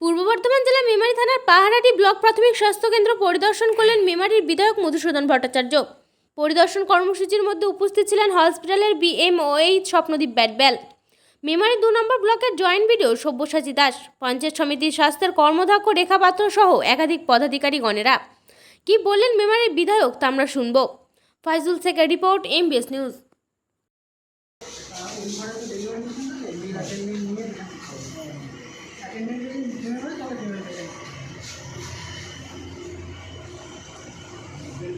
পূর্ব বর্ধমান জেলার মেমারি থানার পাহাড়াটি ব্লক প্রাথমিক স্বাস্থ্য কেন্দ্র পরিদর্শন করলেন মেমারির বিধায়ক মধুসূদন ভট্টাচার্য। পরিদর্শন কর্মসূচির মধ্যে উপস্থিত ছিলেন হসপিটালের বিএমওএইচ স্বপ্নদীপ ব্যাটবেল। মেমারি দু নম্বর ব্লকের জয়েন্ট বিডিও সব্যসাচী দাস, পঞ্চায়েত সমিতির স্বাস্থ্যের কর্মদক্ষ রেখা পাত্র সহ একাধিক পদাধিকারীগণেরা কি বললেন মেমারির বিধায়ক তা আমরা শুনব। ফাইজুল শেখের রিপোর্ট এমবিএস নিউজ।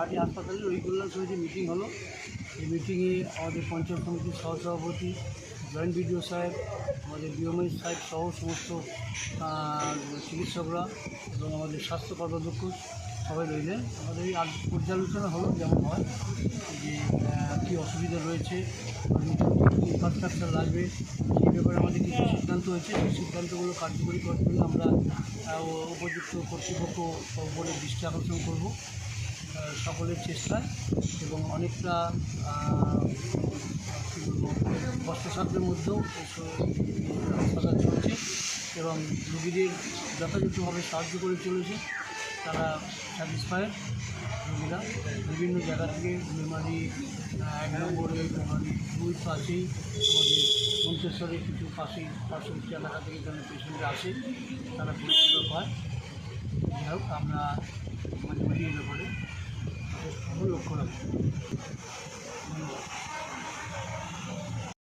আরটি হাসপাতালে রোগী কল্যাণ সমিতির মিটিং হলো, এই মিটিংয়ে আমাদের পঞ্চায়েত সমিতির সহসভাপতি জয়েন্ট বিডিও সাহেব, আমাদের বিওমই সাহেব সহ সমস্ত চিকিৎসকরা এবং আমাদের স্বাস্থ্য কর্মাধ্যক্ষ সবাই রইলেন। আমাদের এই পর্যালোচনা হলো যেমন হয় যে কী অসুবিধা রয়েছে ইনফ্রাস্ট্রাকচার লাগবে, সেই ব্যাপারে আমাদের কিছু সিদ্ধান্ত হয়েছে। সেই সিদ্ধান্তগুলো কার্যকরী জন্য আমরা উপযুক্ত কর্তৃপক্ষ উপরে দৃষ্টি আকর্ষণ করব। সকলের চেষ্টায় এবং অনেকটা কষ্টসাধ্যের মধ্যেও হাসপাতাল চলছে এবং রুগীদের যথাযথভাবে সাহায্য করে চলেছে। তারা স্যাটিসফাইড রুগীরা বিভিন্ন জায়গা থেকে আহ, এক নম্বরে মেমারি দুই পাশেই আমাদের কিছু পাশেই পার্শ্ববর্তী এলাকা থেকে যেন পেশেন্টরা আসে তারা পরিষেবা পায়। যাই হোক আমরা এই ব্যাপারে আমাদের লক্ষ্য রাখবো ধন্যবাদ